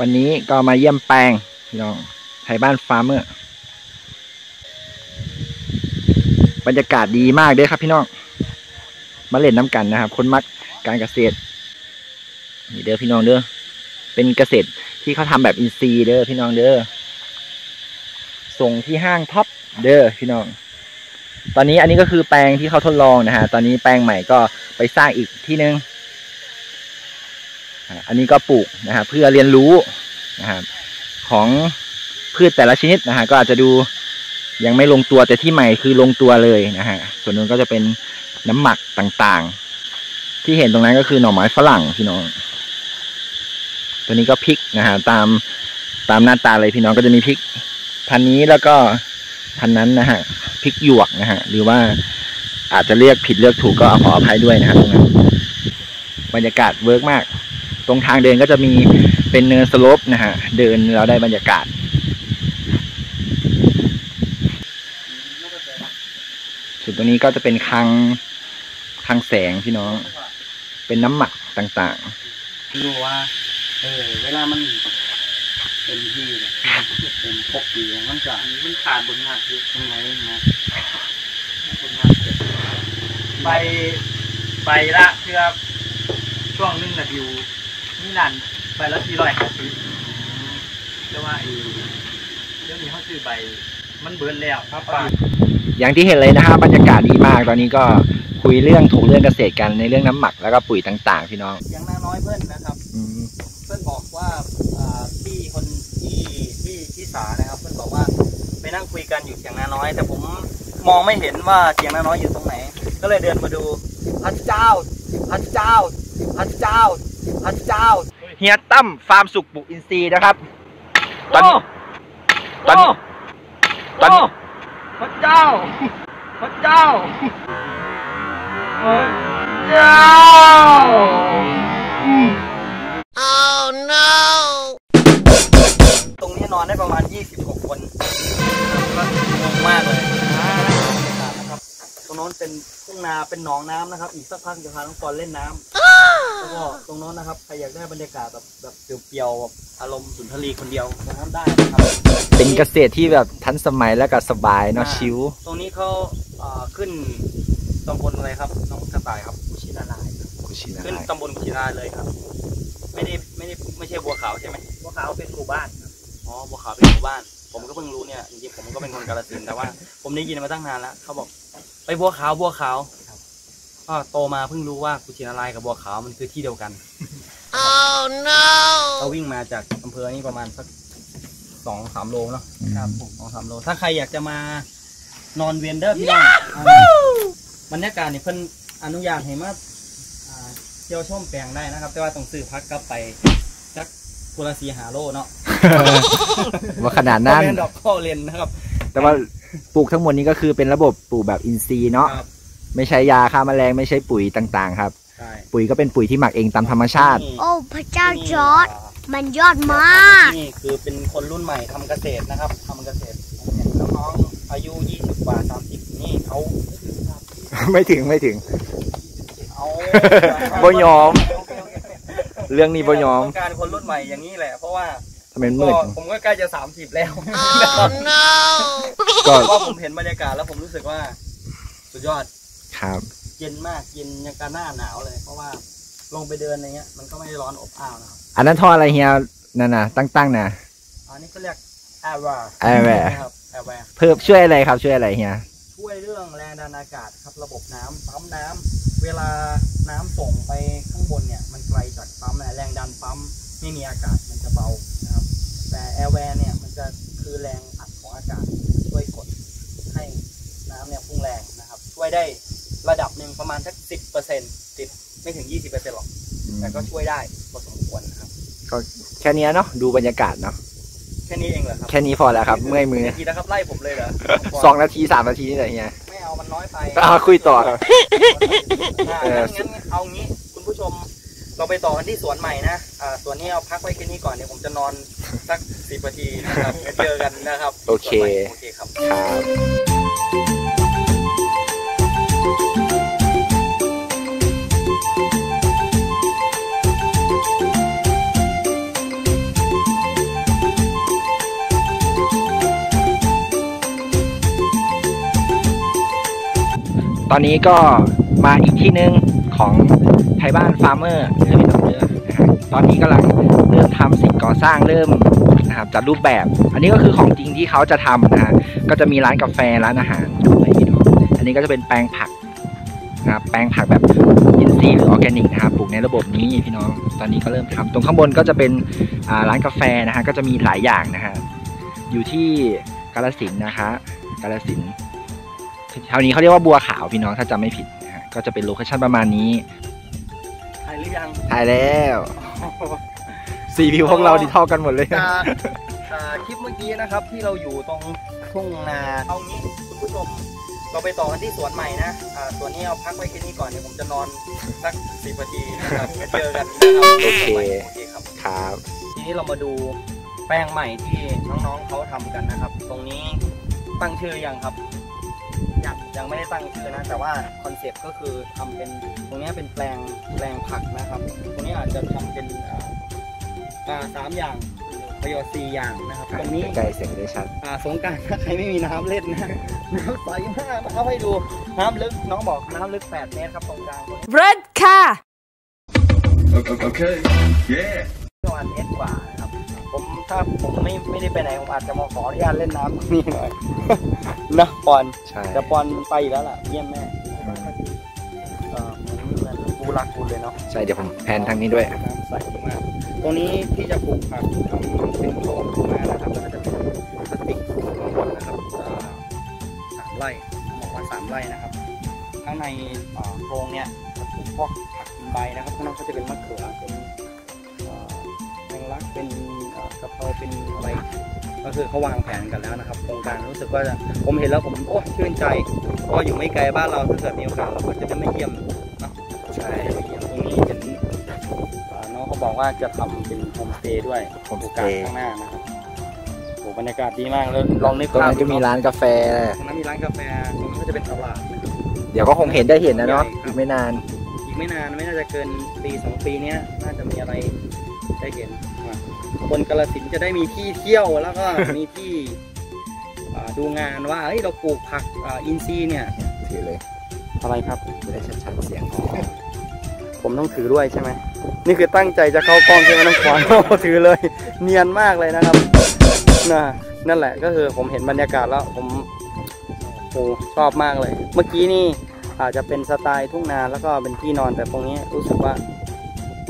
วันนี้ก็มาเยี่ยมแปลงพี่น้องไทยบ้านฟาร์มเมอร์บรรยากาศดีมากเด้ครับพี่น้อง มาเล่นน้ำกันนะครับ คนมักการเกษตร นี่เด้อพี่น้องเด้อ เป็นเกษตรที่เขาทำแบบอินทรีย์เด้อพี่น้องเด้อ ส่งที่ห้างท็อปเด้อพี่น้อง ตอนนี้อันนี้ก็คือแปลงที่เขาทดลองนะฮะ ตอนนี้แปลงใหม่ก็ไปสร้างอีกที่นึง อันนี้ก็ปลูกนะฮะเพื่อเรียนรู้นะครับของพืชแต่ละชนิดนะฮะก็อาจจะดูยังไม่ลงตัวแต่ที่ใหม่คือลงตัวเลยนะฮะส่วนนู้นก็จะเป็นน้ำหมักต่างๆ ที่เห็นตรงนั้นก็คือหน่อไม้ฝรั่งพี่น้อง ตัวนี้ก็พริกนะฮะตามตามหน้าตาเลยพี่น้องก็จะมีพริก พันนี้แล้วก็พันนั้นนะฮะพริกหยวกนะฮะหรือว่าอาจจะเรียกผิดเลือกถูกก็ขออภัยด้วยนะฮะตรงนั้นบรรยากาศเวิร์กมาก ตรงทางเดินก็จะมีเป็นเนินสโลปนะฮะ เดินแล้วได้บรรยากาศ ส่วนตรงนี้ก็จะเป็นคลังคลังแสงพี่น้อง เป็นน้ำหมักต่างดูว่า เออ เวลามันเป็นที่เป็นปกติมันจะมันขาดบนหน้าที่ตรงไหนนะบนหน้าใบใบละเพื่อช่วงนึงนะดิว นี่นั่นใบละสี่ร้อยห้าสิบเรียกว่าไอ้เรื่องนี้เขาซื้อใบ มันเบิร์นแล้วครับป้าๆอย่างที่เห็นเลยนะฮะบรรยากาศดีมากตอนนี้ก็คุยเรื่องถูกเรื่องเกษตรกันในเรื่องน้ำหมักแล้วก็ปุ๋ยต่าง ๆ พี่น้องเสียงนาน้อยเพื่อนนะครับอืมเพื่อนบอกว่าอ่าพี่คนที่ที่ที่สานะครับ เพื่อนบอกว่าไปนั่งคุยกันอยู่เสียงนาน้อย แต่ผมมองไม่เห็นว่าเสียงนาน้อยอยู่ตรงไหน ก็เลยเดินมาดูพระเจ้าพระเจ้าพระเจ้า พระเจ้าเฮียตั้มฟาร์มสุขปลูกอินทรีย์นะครับตอนนี้ตอนนี้โอ้พระเจ้า พระเจ้าพระเจ้าตรงนี้นอนได้ประมาณ 26 คนก็งงมากเลย น้นเป็นทุ่งนาเป็นหนองน้ำนะครับ อีกสักพักจะพาน้องปอนเล่นน้ำแล้วก็ตรงโน้นนะครับใครอยากได้บรรยากาศแบบแบบเปรียวๆแบบอารมณ์สุนทรีคนเดียวตรงนั้นได้นะครับเป็นเกษตรที่แบบทันสมัยแล้วก็สบายเนาะชิว ตรงนี้เขาเอ่อขึ้นตำบลอะไรครับน้องกระต่ายครับกุชินารายณ์คุชินาขึ้นตำบลกุชินารายณ์เลยครับ ไม่ได้ไม่ได้ไม่ใช่บัวขาวใช่ไหมบัวขาวเป็นหมู่บ้านอ๋อบัวขาวเป็นหมู่บ้าน ผมก็เพิ่งรู้เนี่ยจริงๆผมก็เป็นคนกาฬสินธุ์แต่ว่า ผมได้ยินมาตั้งนานแล้วเขาบอก ไปบัวขาวบัวขาวก็โตมาเพิ่งรู้ว่ากุชินารายณ์กับบัวขาวมันคือที่เดียวกัน oh no เราวิ่งมาจากอำเภอนี้ประมาณสักสองสามโลเนาะครับผมสองสามโล ถ้าใครอยากจะมานอนเวียนเดอร์พี่น้องอ่าบรรยากาศนี่เพิ่นอนุญาตให้มาอ่าเที่ยวชมแปลงได้นะครับ แต่ว่าต้องซื้อพักกลับไปสักกุละสีหาโลเนาะว่าขนาดนั้นบ่แม่ดอกข้อเลนนะครับ แต่ว่าปลูกทั้งหมดนี้ก็คือเป็นระบบปลูกแบบอินทรีย์เนาะครับไม่ใช้ยาฆ่าแมลงไม่ใช้ปุ๋ยต่างๆ ครับ ใช่ปุ๋ยก็เป็นปุ๋ยที่หมักเองตามธรรมชาติ นี่โอ้พระเจ้าจอร์ดนี่มันยอดมาก นี่คือเป็นคนรุ่นใหม่ทำเกษตรนะครับทำเกษตรเห็นน้องๆอายุยี่สิบกว่าสามสิบนี่เขาไม่ถึงไม่ถึง เอาบ่ยอม เรื่องนี้บ่ยอม ต้องการคนรุ่นใหม่อย่างนี้แหละ เพราะว่า ทำไมมืดก็ผมก็ใกล้จะสามสิบแล้วก็เพราะว่าผมเห็นบรรยากาศแล้วผมรู้สึกว่า สุดยอดครับ เย็นมากเย็นยังกับหน้าหนาวเลย เพราะว่าลงไปเดินอะไรเงี้ยมันก็ไม่ได้ร้อนอบอ้าวนะครับอันนั้นท่ออะไรเฮียนั่นน่ะตั้งๆน่ะ อันนี้ก็เรียกแอร์แวร์ Airware ครับแอร์แวร์เพิ่มช่วยอะไรครับช่วยอะไรเฮียช่วยเรื่องแรงดันอากาศครับระบบน้ำปั๊มน้ำเวลาน้ำส่งไปข้างบนเนี่ย มันไกลจากปั๊มแรงดันปั๊มไม่มีอากาศมันจะเบานะครับ แต่แอร์แวร์เนี่ยมันจะคือแรงอัดของอากาศช่วยกดให้น้ำเนี่ยพุ่งแรงนะครับ ช่วยได้ระดับหนึ่งประมาณสักสิบเปอร์เซ็นต์สิบไม่ถึงยี่สิบเปอร์เซ็นต์หรอก แต่ก็ช่วยได้พอสมควรนะครับ ก็แค่เนี้ยเนาะดูบรรยากาศเนาะแค่นี้เองเหรอครับแค่นี้พอแล้วครับเมื่อยมือนาทีนะครับไล่ผมเลยเหรอสองนาทีสามนาทีนี่แหละเฮียไม่เอามันน้อยไปอ่าคุยต่อครับอ่าเอองั้นงั้นเอางี้คุณผู้ชม เราไปต่อกันที่สวนใหม่นะอ่าสวนนี้เอาพักไว้แค่นี้ก่อนเดี๋ยวผมจะนอนสักสิบนาทีนะครับเจอกันนะครับโอเคโอเคครับตอนนี้ก็มาอีกที่หนึ่งของ ทยบ้านฟาร์มเมอร์เรื่องดอกเรือตอนนี้กำลังเริ่มทำสิ่งก่อสร้างเริ่มนะครับจัดรูปแบบ อันนี้ก็คือของจริงที่เขาจะทำนะฮะก็จะมีร้านกาแฟร้านอาหารด้วยพี่น้องอันนี้ก็จะเป็นแปลงผักนะครับแปลงผักแบบอินทรีย์หรือออร์แกนิกนะครับปลูกในระบบนี้พี่น้องตอนนี้ก็เริ่มทำตรงข้างบนก็จะเป็นร้านกาแฟนะฮะก็จะมีหลายอย่างนะฮะอยู่ที่กาลสินนะคะกาลสินแถวนี้เขาเรียกว่าบัวขาวพี่น้องถ้าจำไม่ผิดนะฮะก็จะเป็นโลเคชั่นประมาณนี้ายหรือยังถ่ายแล้วสี่วิวพวกเราดีเท่ากันหมดเลย จากอ่าคลิปเมื่อกี้นะครับ ที่เราอยู่ตรงทุ่งนาเอางี้คุณผู้ชมเราไปต่อกันที่สวนใหม่นะอ่าสวนนี้เอาพักไว้แค่นี้ก่อนเดี๋ยวผมจะนอนสักสิบนาทีนะครับเจอกันนะครับโอเค โอเคครับ ครับ ทีนี้เรามาดูแป้งใหม่ที่น้องๆเขาทำกันนะครับ ตรงนี้ตั้งชื่อยังครับ ยังยังไม่ได้ตั้งชื่อนะ แต่ว่าคอนเซปต์ก็คือทำเป็นตรงนี้เป็นแปลงแปลงผักนะครับ ตรงนี้อาจจะทำเป็นอ่าอ่าสามอย่างประโยชน์สี่อย่างนะครับ ตรงนี้ใกล้เสียงได้ชัดอ่าสงกรารถ้าใครไม่มีน้ำเล่นนะน้ำใสมากนะครับให้ดูน้ำลึกน้องบอกน้ำลึก8เมตรครับตรงกลางตรงนี้ Red car. Okay. Yeah. ประมาณเมตรกว่านะครับ ผมถ้าผมไม่ไม่ได้ไปไหนผมอาจจะมาขออนุญาตเล่นน้ำตรงนี้หน่อยนะปอนใช่แต่ปอนไปอีกแล้วล่ะเยี่ยมแม่เออเหมือนเหมือนปูรักปูเลยเนาะใช่เดี๋ยวผมแพนทางนี้ด้วย น้ำใสมากตรงนี้ที่จะปลูกผักทำเป็นโถงขึ้นมานะครับแล้วก็จะเป็นพลาสติกข้างบนนะครับเอ่อสามไร่บอกว่าสามไร่นะครับ ข้างในเอ่อโครงเนี่ยจะปลูกพวกผักกินใบนะครับข้างนอกก็จะเป็นมะเขือเป็นเอ่อแมงลักเป็นเอ่อ กะเพราเป็นอะไร ก็คือเขาวางแผนกันแล้วนะครับโครงการรู้สึกว่าจะผมเห็นแล้วผมโอ้ชื่นใจเพราะว่าอยู่ไม่ไกลบ้านเราถ้าเกิดมีโอกาสเราก็จะได้ไม่เยี่ยมเนาะใช่ไปเยี่ยมตรงนี้เห็นเอ่อน้องเขาบอกว่าจะทำเป็นโฮมสเตย์ด้วยโฮมโอสเตกาสย์ข้างหน้านะครับโอ้บรรยากาศดีมากเลยลองนึกตรงภาพนั้นก็มีร้านกาแฟตรงนั้นมีร้านกาแฟตรงนั้นก็จะเป็นตลาดเดี๋ยวก็คงเห็นได้เห็นนะเนาะใหญ่ครับอีกไม่นาน อีกไม่นานไม่น่าจะเกินปีสองปีเนี้ยน่าจะมีอะไรได้เห็นอะ คนกาลสินธุ์จะได้มีที่เที่ยวแล้วก็มีที่อ่าดูงานว่าเฮ้ยเราปลูกผักอ่าอินทรีย์เนี่ยถือเลยอะไรครับจะได้ชัดๆเสียงผมต้องถือด้วยใช่ไหมนี่คือตั้งใจจะเข้ากล้องใช่ไหมน้องขวานถือเลย เนียนมากเลยนะครับนะนั่นแหละก็คือผมเห็นบรรยากาศแล้วผมโอ้ชอบมากเลย เมื่อกี้นี่อาจจะเป็นสไตล์ทุ่งนาแล้วก็เป็นที่นอนแต่ตรงนี้รู้สึกว่า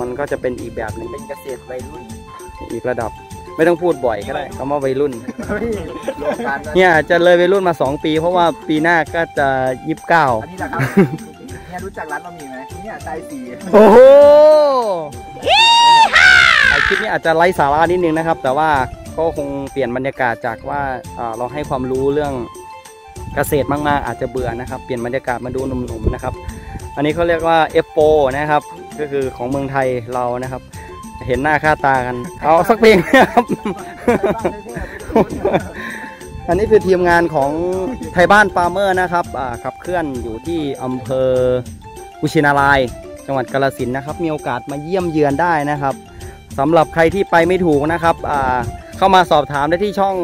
มันก็จะเป็นอีกแบบหนึ่งเป็นเกษตรวัยรุ่น อีกระดับ ไม่ต้องพูดบ่อยก็ได้คำว่าวัยรุ่นเนี่ยอาจจะเลยวัยรุ่นมา 2 ปี เพราะว่าปีหน้าก็จะยี่สิบเก้าอันนี้แหละครับเนี่ยรู้จักร้านบะหมี่ไหมเนี่ยใจสีโอ้โหไอคลิปนี้อาจจะไร้สาระนิดนึงนะครับ แต่ว่าก็คงเปลี่ยนบรรยากาศจากว่าเอ่อเราให้ความรู้เรื่องเกษตรมากๆอาจจะเบื่อนะครับ เปลี่ยนบรรยากาศมาดูหนุ่มๆนะครับ อันนี้เขาเรียกว่า F4 นะครับ ก็คือของเมืองไทยเรานะครับ เห็นหน้าค่าตากัน เอาสักเพลงนะครับ อันนี้คือทีมงานของไทยบ้านฟาร์มเมอร์นะครับอ่าขับเคลื่อนอยู่ที่อำเภอกุชินาราย จังหวัดกาลสินธุ์นะครับ มีโอกาสมาเยี่ยมเยือนได้นะครับสำหรับใครที่ไปไม่ถูกนะครับอ่าเข้ามาสอบถามได้ที่ช่อง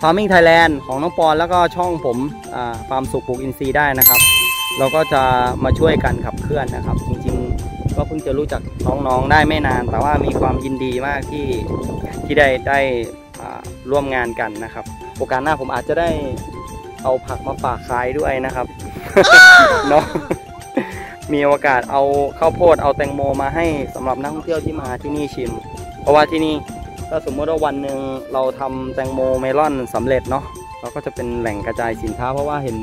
Farming Thailand ของน้องปอนแล้วก็ช่องผมฟาร์มสุขปลูกอินทรีย์ได้นะครับ เราก็จะมาช่วยกันขับเคลื่อนนะครับ จริงๆ ก็เพิ่งจะรู้จักน้องๆได้ไม่นาน แต่ว่ามีความยินดีมากที่ที่ได้ได้ร่วมงานกันนะครับโอกาสหน้าผมอาจจะได้เอาผักมาฝากขายด้วยนะครับเนาะมีโอกาสเอาข้าวโพดเอาแตงโมมาให้สำหรับนักท่องเที่ยวที่มาที่นี่ชิม เพราะว่าที่นี่ถ้าสมมติว่าวันหนึ่งเราทำแตงโมเมลอนสำเร็จเนาะเราก็จะเป็นแหล่งกระจายสินค้าเพราะว่าเห็น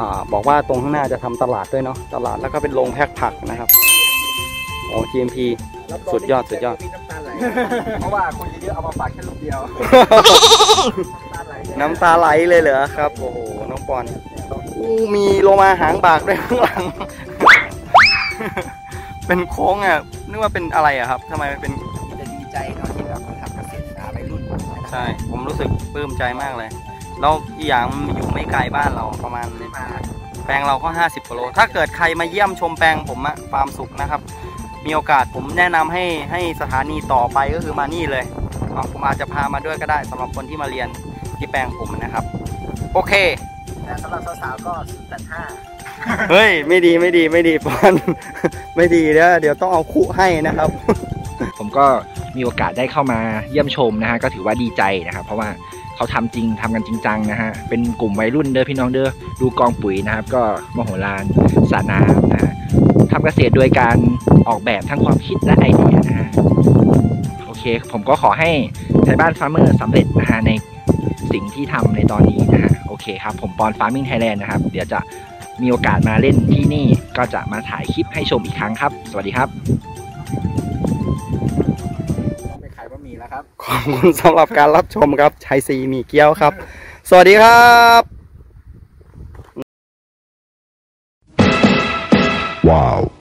อาบอกว่าตรงข้างหน้าจะทำตลาดด้วยเนาะตลาดแล้วก็เป็นโรงแพ็คผักนะครับโอ้ GMP สุดยอดสุดยอด เพราะว่าคนเยอะๆเอามาฝากแค่ลูกเดียว น้ำตาไหลเลยเหรอครับ โอ้โห น้องปอนอู้มีโลมาหางบากด้วยข้างหลัง เป็นโค้งอะนึกว่าเป็นอะไรอะครับทำไมมันเป็นจะดีใจเนาะที่แบบมาทำเกษตรนาไปรุ่น ใช่ ผมรู้สึกปลื้มใจมากเลย แล้วอีกอย่างมันอยู่ไม่ไกลบ้านเราประมาณมาแปลงเราก็ 50กิโล ถ้าเกิดใครมาเยี่ยมชมแปลงผมอะฟาร์มสุขนะครับ มีโอกาสผมแนะนำให้ให้สถานีต่อไปก็คือมานี่เลยอะผมอาจจะพามาด้วยก็ได้สำหรับคนที่มาเรียนที่แปลงผมนะครับ โอเคนะสำหรับสาวๆก็แปดห้าเฮ้ย ไม่ดีไม่ดีไม่ดีปอนไม่ดีเดี๋ยวเดี๋ยวต้องเอาคุให้นะครับ ผมก็มีโอกาสได้เข้ามาเยี่ยมชมนะฮะก็ถือว่าดีใจนะครับ เพราะว่า เขาทำจริงทำกันจริงจังนะฮะ เป็นกลุ่มวัยรุ่นเด้อพี่น้องเด้อ ดูกองปุ๋ยนะครับ ก็มโหฬารสระน้ำนะทำเกษตรโดยการออกแบบทั้งความคิดและไอเดียนะฮะ โอเค ผมก็ขอให้ไทยบ้านฟาร์มเมอร์สำเร็จนะฮะในสิ่งที่ทำในตอนนี้นะฮะ โอเคครับ ผมปอนฟาร์มิงไทยแลนด์นะครับ เดี๋ยวจะมีโอกาสมาเล่นที่นี่ก็จะมาถ่ายคลิปให้ชมอีกครั้งครับ สวัสดีครับ ครับ ขอบคุณสำหรับการรับชมครับชัยซีมีเกี้ยวครับ สวัสดีครับ Wow.